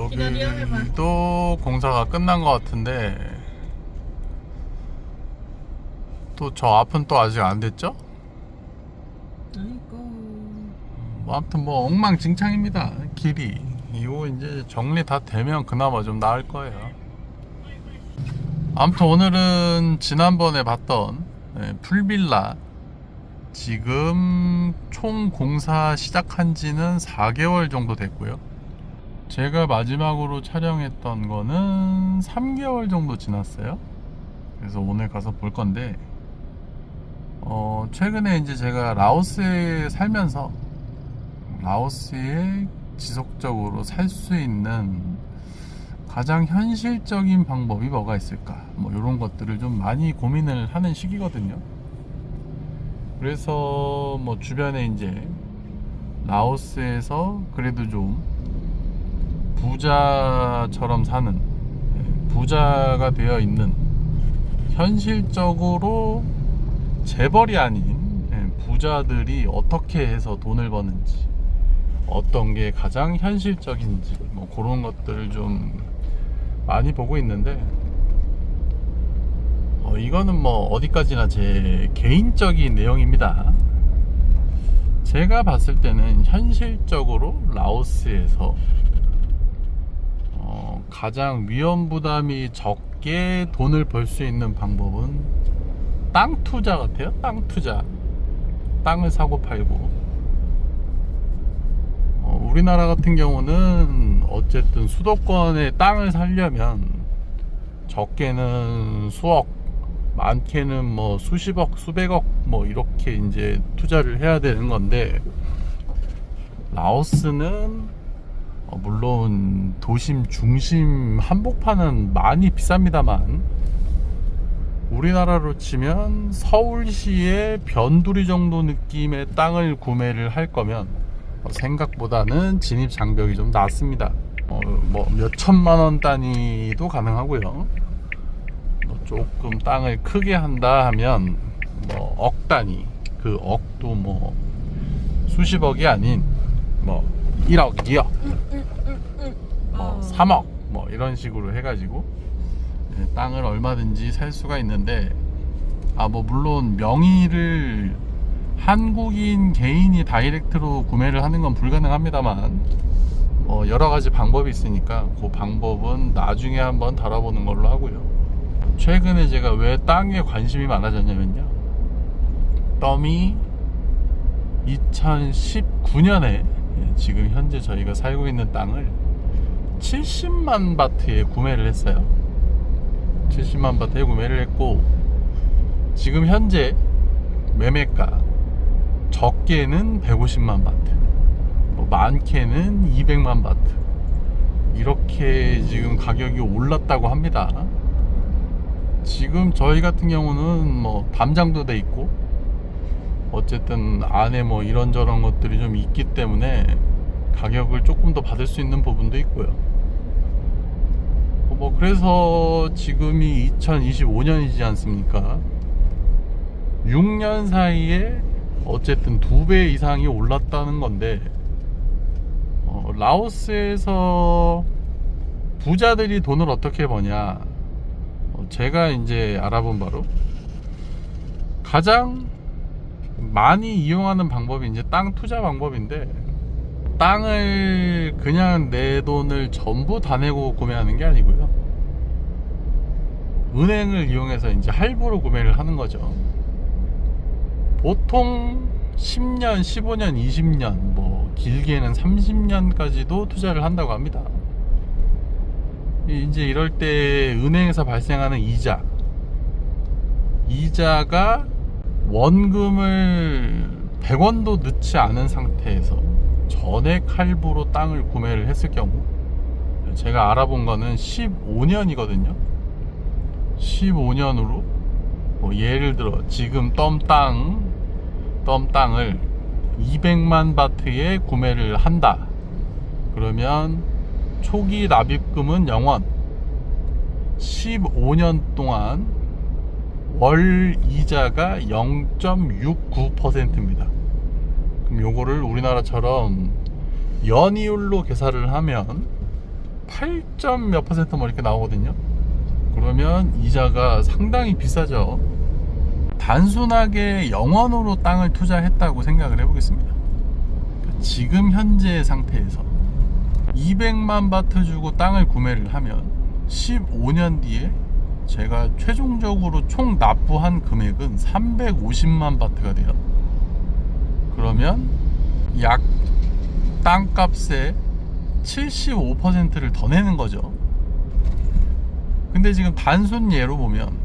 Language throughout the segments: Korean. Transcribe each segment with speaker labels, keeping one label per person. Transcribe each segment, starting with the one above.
Speaker 1: 여기도 공사가 끝난 것 같은데 또 저 앞은 또 아직 안 됐죠?
Speaker 2: 아이고.
Speaker 1: 뭐 아무튼 뭐 엉망진창입니다 길이 이거 이제 정리 다 되면 그나마 좀 나을 거예요 아무튼 오늘은 지난번에 봤던 네, 풀빌라 지금 총 공사 시작한 지는 4개월 정도 됐고요 제가 마지막으로 촬영했던 거는 3개월 정도 지났어요. 그래서 오늘 가서 볼 건데 어, 최근에 이제 제가 라오스에 살면서 라오스에 지속적으로 살 수 있는 가장 현실적인 방법이 뭐가 있을까? 뭐 이런 것들을 좀 많이 고민을 하는 시기거든요. 그래서 뭐 주변에 이제 라오스에서 그래도 좀 부자처럼 사는 예, 부자가 되어 있는 현실적으로 재벌이 아닌 예, 부자들이 어떻게 해서 돈을 버는지 어떤 게 가장 현실적인지 뭐 그런 것들을 좀 많이 보고 있는데 어, 이거는 뭐 어디까지나 제 개인적인 내용입니다. 제가 봤을 때는 현실적으로 라오스에서 어, 가장 위험 부담이 적게 돈을 벌 수 있는 방법은 땅 투자 같아요. 땅 투자. 땅을 사고 팔고. 어, 우리나라 같은 경우는 어쨌든 수도권에 땅을 살려면 적게는 수억, 많게는 뭐 수십억, 수백억 뭐 이렇게 이제 투자를 해야 되는 건데 라오스는 어, 물론 도심 중심 한복판은 많이 비쌉니다만 우리나라로 치면 서울시의 변두리 정도 느낌의 땅을 구매를 할 거면 어, 생각보다는 진입 장벽이 좀 낮습니다. 어, 뭐 몇천만 원 단위도 가능하고요. 뭐 조금 땅을 크게 한다 하면 뭐 억 단위, 그 억도 뭐 수십억이 아닌 뭐 1억, 2억, 뭐 3억 뭐 이런 식으로 해가지고 예, 땅을 얼마든지 살 수가 있는데 아 뭐 물론 명의를 한국인 개인이 다이렉트로 구매를 하는 건 불가능합니다만 어, 여러 가지 방법이 있으니까 그 방법은 나중에 한번 다뤄보는 걸로 하고요. 최근에 제가 왜 땅에 관심이 많아졌냐면요. 덤이 2019년에 지금 현재 저희가 살고 있는 땅을 70만 바트에 구매를 했어요. 70만 바트에 구매를 했고 지금 현재 매매가 적게는 150만 바트, 뭐 많게는 200만 바트 이렇게 지금 가격이 올랐다고 합니다. 지금 저희 같은 경우는 뭐 담장도 돼 있고 어쨌든 안에 뭐 이런저런 것들이 좀 있기 때문에 가격을 조금 더 받을 수 있는 부분도 있고요. 뭐 그래서 지금이 2025년이지 않습니까? 6년 사이에 어쨌든 두 배 이상이 올랐다는 건데 어, 라오스에서 부자들이 돈을 어떻게 버냐? 어, 제가 이제 알아본 바로 가장 많이 이용하는 방법이 이제 땅 투자 방법인데 땅을 그냥 내 돈을 전부 다 내고 구매하는 게 아니고요. 은행을 이용해서 이제 할부로 구매를 하는 거죠. 보통 10년, 15년, 20년, 뭐 길게는 30년까지도 투자를 한다고 합니다. 이제 이럴 때 은행에서 발생하는 이자, 이자가 원금을 100원도 넣지 않은 상태에서 전액 할부로 땅을 구매를 했을 경우 제가 알아본 거는 15년이거든요. 15년으로 뭐 예를 들어 지금 덤 땅, 덤 땅을 200만 바트에 구매를 한다. 그러면 초기 납입금은 0원. 15년 동안 월 이자가 0.69%입니다. 그럼 요거를 우리나라처럼 연이율로 계산을 하면 8점 몇 퍼센트 뭐 이렇게 나오거든요. 그러면 이자가 상당히 비싸죠. 단순하게 영원으로 땅을 투자했다고 생각을 해보겠습니다. 지금 현재 상태에서 200만 바트 주고 땅을 구매를 하면 15년 뒤에 제가 최종적으로 총 납부한 금액은 350만 바트가 돼요. 그러면 약 땅값의 75%를 더 내는 거죠. 근데 지금 단순 예로 보면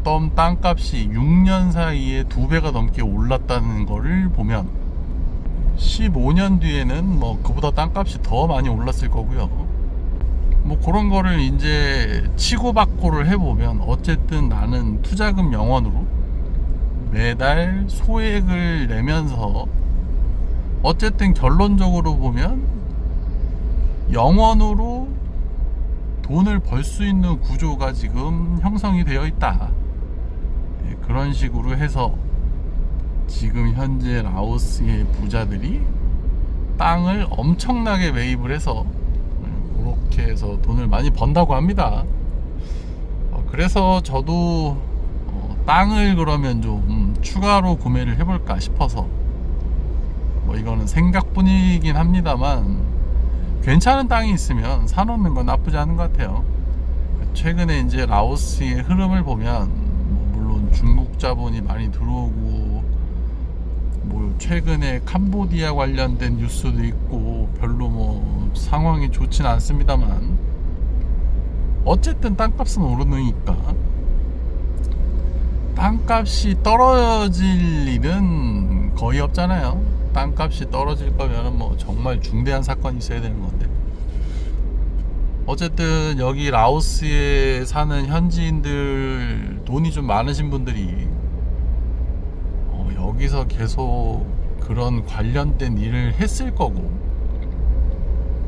Speaker 1: 어떤 땅값이 6년 사이에 두 배가 넘게 올랐다는 거를 보면 15년 뒤에는 뭐 그보다 땅값이 더 많이 올랐을 거고요. 뭐 그런 거를 이제 치고받고를 해보면 어쨌든 나는 투자금 영원으로 매달 소액을 내면서 어쨌든 결론적으로 보면 영원으로 돈을 벌 수 있는 구조가 지금 형성이 되어 있다. 예, 그런 식으로 해서 지금 현재 라오스의 부자들이 땅을 엄청나게 매입을 해서 예, 그렇게 해서 돈을 많이 번다고 합니다. 어, 그래서 저도 어, 땅을 그러면 좀 추가로 구매를 해볼까 싶어서 뭐 이거는 생각뿐이긴 합니다만 괜찮은 땅이 있으면 사놓는 건 나쁘지 않은 것 같아요. 최근에 이제 라오스의 흐름을 보면 뭐 물론 중국 자본이 많이 들어오고 뭐 최근에 캄보디아 관련된 뉴스도 있고 별로 뭐 상황이 좋진 않습니다만 어쨌든 땅값은 오르니까 땅값이 떨어질 일은 거의 없잖아요. 땅값이 떨어질 거면 뭐 정말 중대한 사건이 있어야 되는 건데. 어쨌든 여기 라오스에 사는 현지인들 돈이 좀 많으신 분들이 어, 여기서 계속 그런 관련된 일을 했을 거고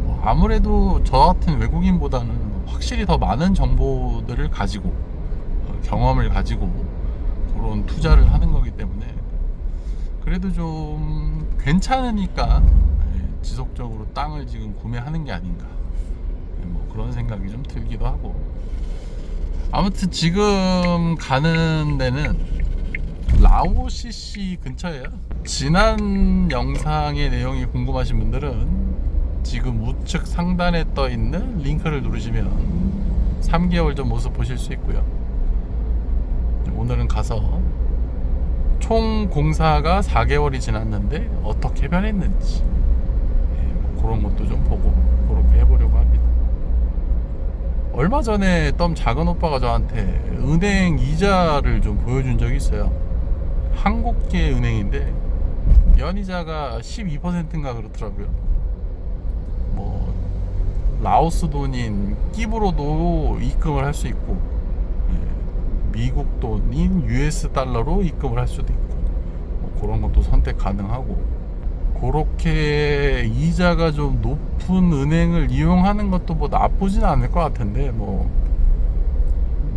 Speaker 1: 뭐 아무래도 저 같은 외국인보다는 확실히 더 많은 정보들을 가지고 어, 경험을 가지고 그런 투자를 하는 거기 때문에 그래도 좀 괜찮으니까 예, 지속적으로 땅을 지금 구매하는 게 아닌가. 예, 뭐 그런 생각이 좀 들기도 하고. 아무튼 지금 가는 데는 라오시시 근처예요. 지난 영상의 내용이 궁금하신 분들은 지금 우측 상단에 떠 있는 링크를 누르시면 3개월 전 모습 보실 수 있고요. 오늘은 가서 총 공사가 4개월이 지났는데 어떻게 변했는지 예, 뭐 그런 것도 좀 보고 그렇게 해보려고 합니다. 얼마 전에 떤 작은 오빠가 저한테 은행 이자를 좀 보여준 적이 있어요. 한국계 은행인데 연이자가 12%인가 그렇더라고요. 뭐 라오스 돈인 끼브로도 입금을 할 수 있고 예, 미국 돈인 US 달러로 입금을 할 수도 있고 뭐 그런 것도 선택 가능하고 그렇게 이자가 좀 높은 은행을 이용하는 것도 뭐 나쁘진 않을 것 같은데 뭐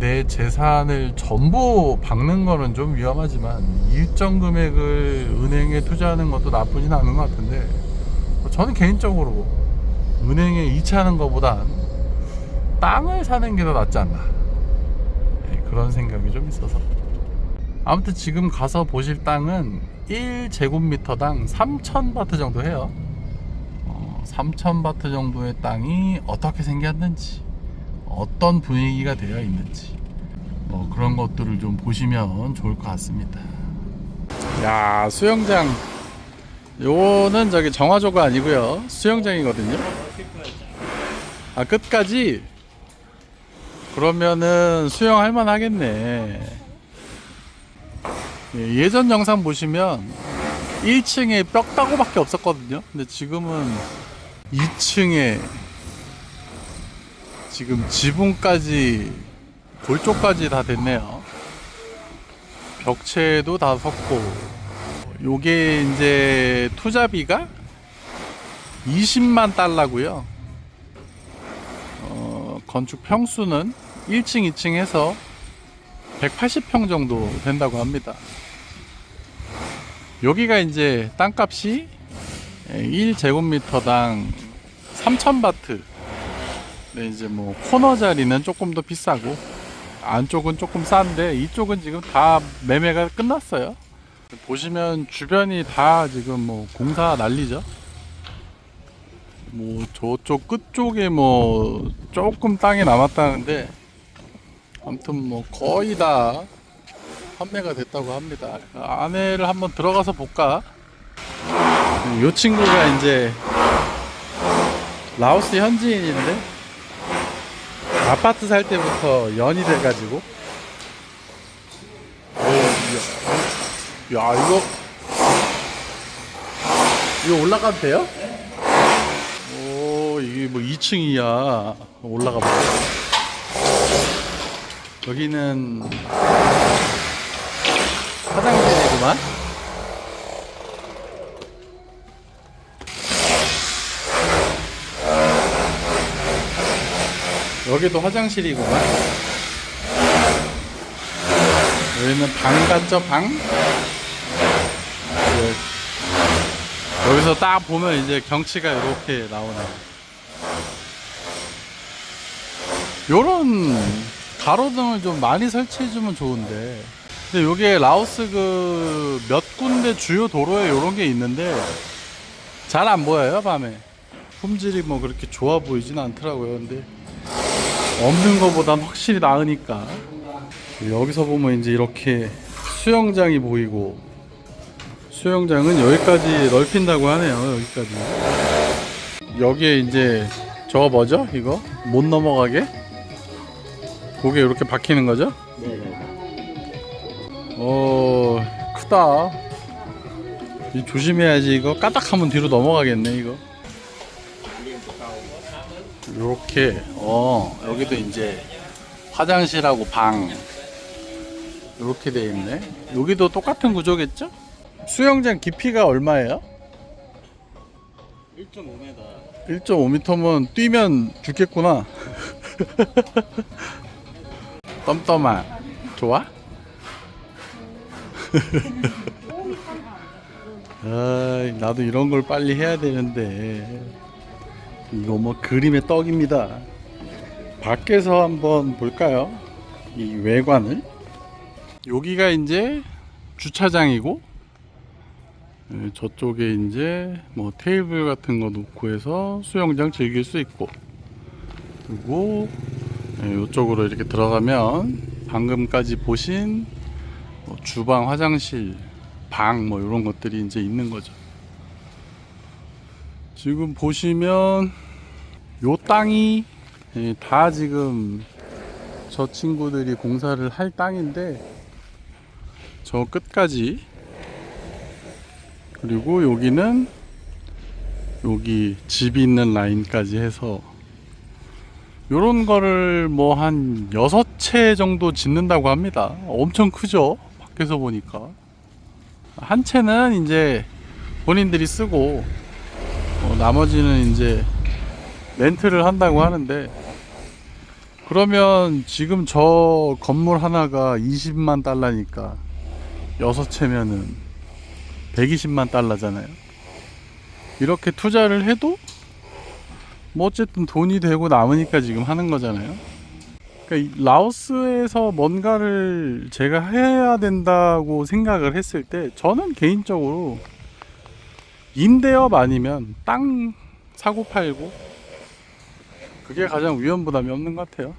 Speaker 1: 내 재산을 전부 박는 거는 좀 위험하지만 일정 금액을 은행에 투자하는 것도 나쁘진 않은 것 같은데 뭐 저는 개인적으로 은행에 이체하는 것보단 땅을 사는 게 더 낫지 않나. 네, 그런 생각이 좀 있어서 아무튼 지금 가서 보실 땅은 1제곱미터당 3,000바트 정도 해요. 어, 3,000바트 정도의 땅이 어떻게 생겼는지, 어떤 분위기가 되어 있는지, 뭐 그런 것들을 좀 보시면 좋을 것 같습니다. 야, 수영장. 요거는 저기 정화조가 아니고요. 수영장이거든요. 아, 끝까지? 그러면은 수영할 만 하겠네. 예, 예전 영상 보시면 1층에 뼈다구밖에 없었거든요. 근데 지금은 2층에 지금 지붕까지 골조까지 다 됐네요. 벽체도 다 섰고 요게 이제 투자비가 20만 달러고요. 어, 건축 평수는 1층, 2층 해서 180평 정도 된다고 합니다. 여기가 이제 땅값이 1제곱미터당 3,000바트 근데 이제 뭐 코너 자리는 조금 더 비싸고 안쪽은 조금 싼데 이쪽은 지금 다 매매가 끝났어요. 보시면 주변이 다 지금 뭐 공사 난리죠. 뭐 저쪽 끝쪽에 뭐 조금 땅이 남았다는데 아무튼 뭐 거의 다 판매가 됐다고 합니다. 안에를 한번 들어가서 볼까? 이 친구가 이제 라오스 현지인인데 아파트 살 때부터 연이 돼가지고 오, 야, 야 이거 이거 올라가도 돼요? 오 이게 뭐 2층이야 올라가 봐 여기는 화장실이구만 여기도 화장실이구만. 여기는 방 같죠, 방? 네. 여기서 딱 보면 이제 경치가 이렇게 나오네. 요런 가로등을 좀 많이 설치해주면 좋은데. 근데 요게 라오스 그 몇 군데 주요 도로에 요런 게 있는데 잘 안 보여요, 밤에. 품질이 뭐 그렇게 좋아 보이진 않더라고요. 근데 없는 것보단 확실히 나으니까 여기서 보면 이제 이렇게 수영장이 보이고 수영장은 여기까지 넓힌다고 하네요 여기까지 여기에 이제 저거 뭐죠 이거 못 넘어가게 고개 이렇게 박히는 거죠? 어 크다. 이 조심해야지 이거. 까딱하면 뒤로 넘어가겠네 이거. 요렇게 어 여기도 이제 화장실하고 방. 이렇게 돼 있네. 여기도 똑같은 구조겠죠? 수영장 깊이가 얼마예요?
Speaker 3: 1.5m.
Speaker 1: 1.5m면 뛰면 죽겠구나 덤덤아 좋아? 아 나도 이런 걸 빨리 해야 되는데 이거 뭐 그림의 떡입니다. 밖에서 한번 볼까요? 이 외관을. 여기가 이제 주차장이고, 예, 저쪽에 이제 뭐 테이블 같은 거 놓고 해서 수영장 즐길 수 있고, 그리고 예, 이쪽으로 이렇게 들어가면 방금까지 보신 뭐 주방, 화장실, 방 뭐 이런 것들이 이제 있는 거죠. 지금 보시면 요 땅이 예, 다 지금 저 친구들이 공사를 할 땅인데 저 끝까지 그리고 여기는 여기 집이 있는 라인까지 해서 요런 거를 뭐한 여섯 채 정도 짓는다고 합니다. 엄청 크죠? 밖에서 보니까. 한 채는 이제 본인들이 쓰고 어, 나머지는 이제 렌트를 한다고 하는데 그러면 지금 저 건물 하나가 20만 달러니까 여섯 채면은 120만 달러잖아요. 이렇게 투자를 해도 뭐 어쨌든 돈이 되고 남으니까 지금 하는 거잖아요. 그러니까 이 라오스에서 뭔가를 제가 해야 된다고 생각을 했을 때 저는 개인적으로 임대업 아니면 땅 사고 팔고 그게 가장 위험 부담이 없는 것 같아요.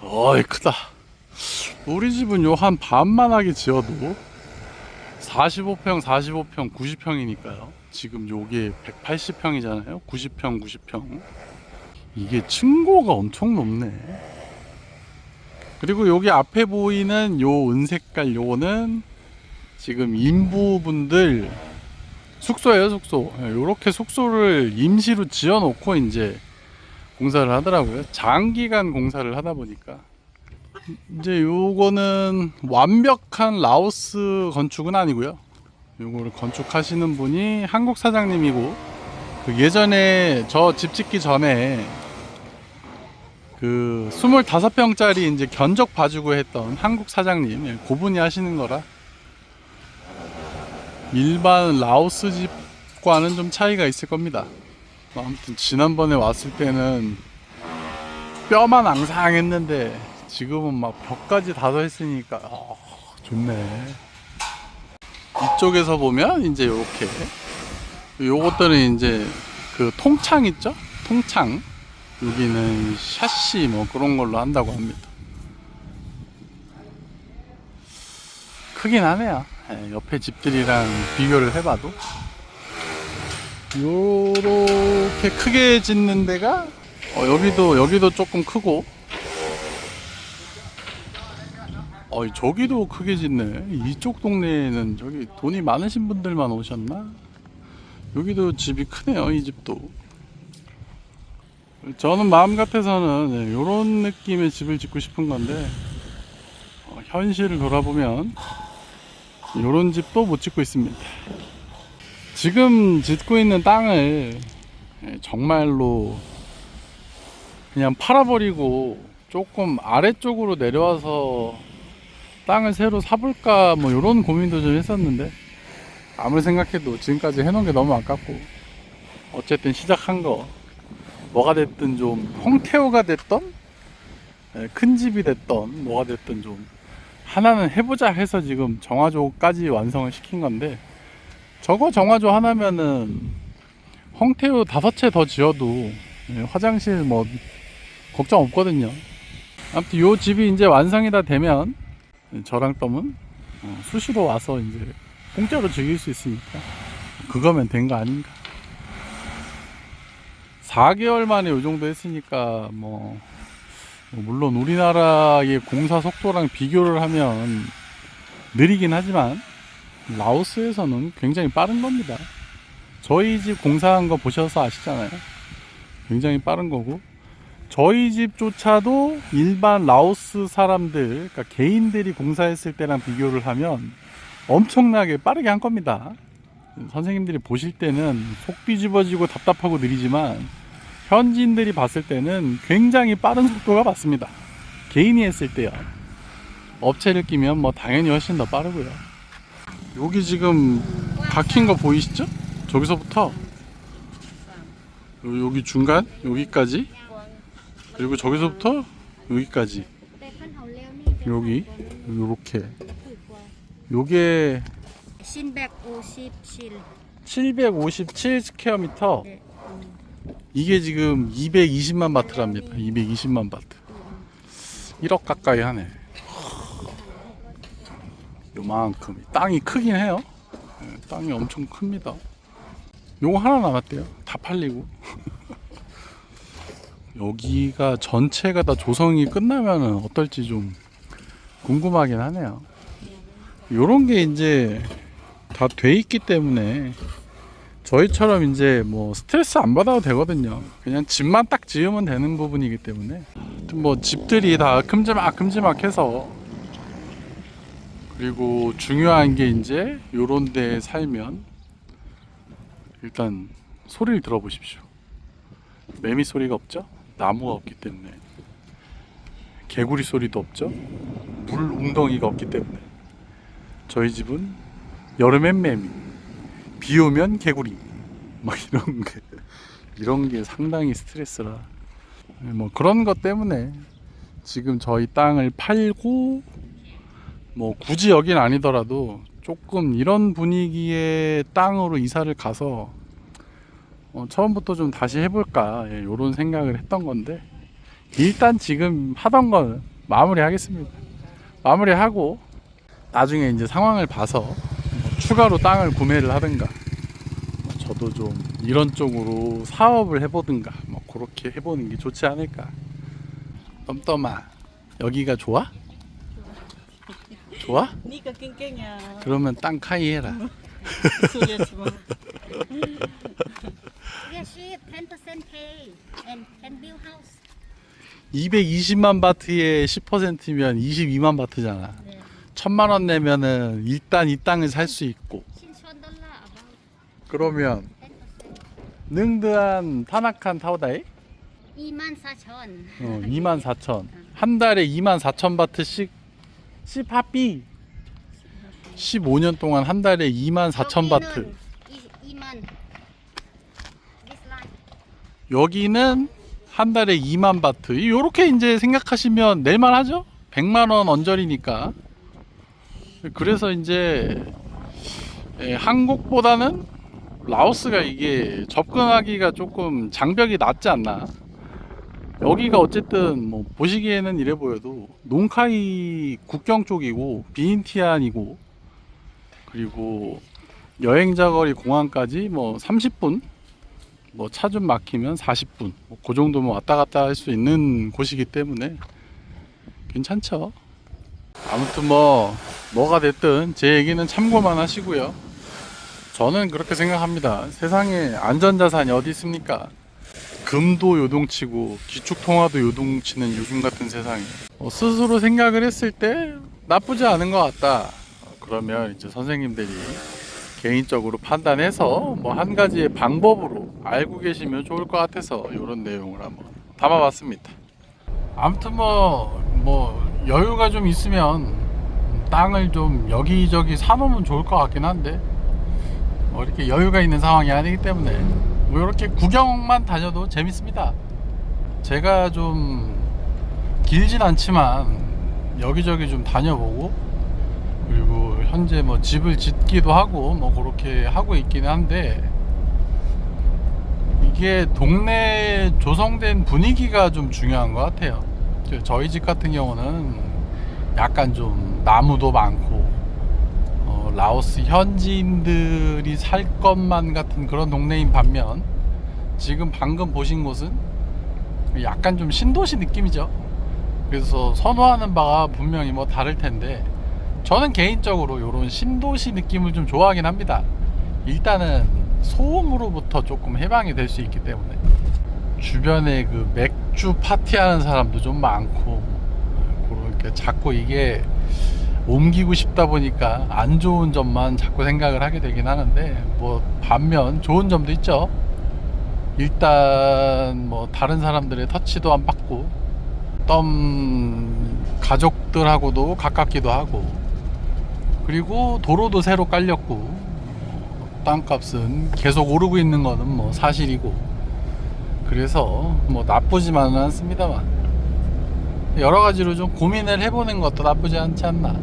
Speaker 1: 어이 크다. 우리 집은 요 한 반만하게 지어도 45평, 45평, 90평이니까요. 지금 요게 180평이잖아요. 90평, 90평. 이게 층고가 엄청 높네. 그리고 여기 앞에 보이는 요 은색깔 요거는 지금 인부분들 숙소예요 숙소 이렇게 숙소를 임시로 지어 놓고 이제 공사를 하더라고요 장기간 공사를 하다 보니까 이제 요거는 완벽한 라오스 건축은 아니고요 요거를 건축하시는 분이 한국 사장님이고 그 예전에 저 집 짓기 전에 그 25평짜리 이제 견적 봐주고 했던 한국 사장님 예, 그분이 하시는 거라 일반 라오스 집과는 좀 차이가 있을 겁니다. 아무튼 지난번에 왔을 때는 뼈만 앙상했는데 지금은 막 벽까지 다서 있으니까 어, 좋네. 이쪽에서 보면 이제 이렇게 요것들은 이제 그 통창 있죠? 통창 여기는 샤시 뭐 그런 걸로 한다고 합니다. 크긴 하네요. 예, 옆에 집들이랑 비교를 해봐도 요렇게 크게 짓는 데가 어, 여기도 여기도 조금 크고 어 저기도 크게 짓네. 이쪽 동네에는 저기 돈이 많으신 분들만 오셨나? 여기도 집이 크네요 이 집도. 저는 마음 같아서는 이런 느낌의 집을 짓고 싶은 건데 어, 현실을 돌아보면 이런 집도 못 짓고 있습니다. 지금 짓고 있는 땅을 예, 정말로 그냥 팔아버리고 조금 아래쪽으로 내려와서 땅을 새로 사볼까 뭐 이런 고민도 좀 했었는데 아무리 생각해도 지금까지 해놓은 게 너무 아깝고 어쨌든 시작한 거 뭐가 됐든 좀 홍태호가 됐던 예, 큰 집이 됐던 뭐가 됐든 좀 하나는 해보자 해서 지금 정화조까지 완성을 시킨 건데 저거 정화조 하나면은 홍태우 다섯 채 더 지어도 예, 화장실 뭐 걱정 없거든요. 아무튼 요 집이 이제 완성이 다 되면 저랑 덤은 어, 수시로 와서 이제 공짜로 즐길 수 있으니까 그거면 된 거 아닌가. 4개월 만에 요 정도 했으니까 뭐뭐 물론 우리나라의 공사 속도랑 비교를 하면 느리긴 하지만 라오스에서는 굉장히 빠른 겁니다. 저희 집 공사한 거 보셔서 아시잖아요. 굉장히 빠른 거고 저희 집조차도 일반 라오스 사람들, 그러니까 개인들이 공사했을 때랑 비교를 하면 엄청나게 빠르게 한 겁니다. 선생님들이 보실 때는 속 뒤집어지고 답답하고 느리지만 현지인들이 봤을 때는 굉장히 빠른 속도가 맞습니다. 개인이 했을 때요. 업체를 끼면 뭐 당연히 훨씬 더 빠르고요. 여기 지금 박힌 거 보이시죠? 저기서부터 요- 여기 중간 여기까지 그리고 저기서부터 여기까지. 여기 요렇게. 요게
Speaker 3: 신백 57.
Speaker 1: 757 스퀘어미터?
Speaker 3: 네.
Speaker 1: 이게 지금 220만 바트랍니다. 220만 바트. 1억 가까이 하네. 요만큼. 땅이 크긴 해요. 예, 땅이 엄청 큽니다. 요거 하나 남았대요. 다 팔리고 여기가 전체가 다 조성이 끝나면은 어떨지 좀 궁금하긴 하네요 요런 게 이제 다 돼 있기 때문에 저희처럼 이제 뭐 스트레스 안 받아도 되거든요. 그냥 집만 딱 지으면 되는 부분이기 때문에 뭐 집들이 다 큼지막 큼지막해서 그리고 중요한 게 이제 요런 데 살면 일단 소리를 들어보십시오. 매미 소리가 없죠? 나무가 없기 때문에. 개구리 소리도 없죠? 물 웅덩이가 없기 때문에. 저희 집은 여름엔 매미 비 오면 개구리. 막 이런 게 이런 게 상당히 스트레스라. 뭐 그런 것 때문에 지금 저희 땅을 팔고 뭐 굳이 여긴 아니더라도 조금 이런 분위기의 땅으로 이사를 가서 어, 처음부터 좀 다시 해볼까 예, 이런 생각을 했던 건데 일단 지금 하던 건 마무리하겠습니다 마무리하고 나중에 이제 상황을 봐서 뭐 추가로 땅을 구매를 하든가 뭐 저도 좀 이런 쪽으로 사업을 해보든가 뭐 그렇게 해보는 게 좋지 않을까 덤덤아 여기가 좋아? 좋아?
Speaker 2: 니가 깽깽이야.
Speaker 1: 그러면 땅 카이 해라
Speaker 2: 소리 하지 마.
Speaker 3: Yes, she 10% pay and can build house.
Speaker 1: 220만 바트에 10%면 22만 바트잖아
Speaker 3: 네.
Speaker 1: 천만 원 내면은 일단 이 땅을 살 수 있고
Speaker 3: 신천 달러 about
Speaker 1: 그러면
Speaker 3: 10%.
Speaker 1: 능드한 타나칸 타오다이
Speaker 3: 24,000.
Speaker 1: 어, 2만 4천 한 달에 2만 4천 바트씩 시파비 15년 동안 한 달에 2만 4천 바트
Speaker 3: 2만. This line.
Speaker 1: 여기는 한 달에 2만 바트. 이렇게 이제 생각하시면 낼만 하죠? 100만 원 언저리니까. 그래서 이제 예, 한국보다는 라오스가 이게 접근하기가 조금 장벽이 낮지 않나. 여기가 어쨌든 뭐 보시기에는 이래 보여도 농카이 국경 쪽이고 비인티안이고 그리고 여행자 거리 공항까지 뭐 30분 뭐 차 좀 막히면 40분 뭐 그 정도면 왔다 갔다 할 수 있는 곳이기 때문에 괜찮죠. 아무튼 뭐 뭐가 됐든 제 얘기는 참고만 하시고요. 저는 그렇게 생각합니다. 세상에 안전자산이 어디 있습니까? 금도 요동치고 기축통화도 요동치는 요즘 같은 세상에. 어, 스스로 생각을 했을 때 나쁘지 않은 것 같다. 어, 그러면 이제 선생님들이 개인적으로 판단해서 뭐 한 가지의 방법으로 알고 계시면 좋을 것 같아서 이런 내용을 한번 담아봤습니다. 아무튼 뭐, 뭐, 여유가 좀 있으면 땅을 좀 여기저기 사놓으면 좋을 것 같긴 한데, 뭐 이렇게 여유가 있는 상황이 아니기 때문에, 뭐 이렇게 구경만 다녀도 재밌습니다. 제가 좀 길진 않지만 여기저기 좀 다녀보고, 현재 뭐 집을 짓기도 하고 뭐 그렇게 하고 있기는 한데 이게 동네 조성된 분위기가 좀 중요한 것 같아요. 저- 저희 집 같은 경우는 약간 좀 나무도 많고 어, 라오스 현지인들이 살 것만 같은 그런 동네인 반면 지금 방금 보신 곳은 약간 좀 신도시 느낌이죠. 그래서 선호하는 바가 분명히 뭐 다를 텐데 저는 개인적으로 이런 신도시 느낌을 좀 좋아하긴 합니다. 일단은 소음으로부터 조금 해방이 될 수 있기 때문에 주변에 그 맥주 파티하는 사람도 좀 많고 그러니까 자꾸 이게 옮기고 싶다 보니까 안 좋은 점만 자꾸 생각을 하게 되긴 하는데 뭐 반면 좋은 점도 있죠. 일단 뭐 다른 사람들의 터치도 안 받고 떤 가족들하고도 가깝기도 하고 그리고 도로도 새로 깔렸고 땅값은 계속 오르고 있는 거는 뭐 사실이고 그래서 뭐 나쁘지만은 않습니다만 여러 가지로 좀 고민을 해보는 것도 나쁘지 않지 않나.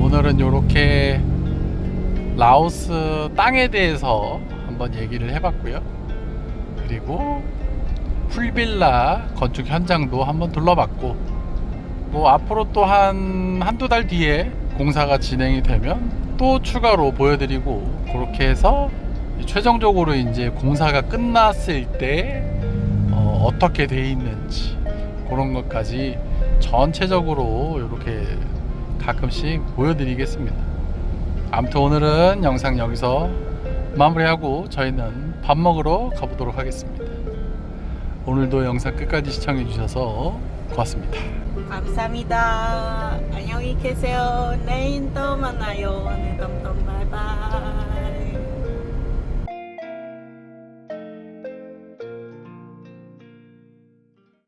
Speaker 1: 오늘은 이렇게 라오스 땅에 대해서 한번 얘기를 해봤고요. 그리고 풀빌라 건축 현장도 한번 둘러봤고 뭐 앞으로 또 한 한두 달 뒤에 공사가 진행이 되면 또 추가로 보여드리고 그렇게 해서 최종적으로 이제 공사가 끝났을 때 어, 어떻게 돼 있는지 그런 것까지 전체적으로 이렇게 가끔씩 보여드리겠습니다. 아무튼 오늘은 영상 여기서 마무리하고 저희는 밥 먹으러 가보도록 하겠습니다. 오늘도 영상 끝까지 시청해 주셔서 고맙습니다.
Speaker 2: 감사합니다. 안녕히 계세요. 내일 또 만나요. 네, 덤덤 바이바이.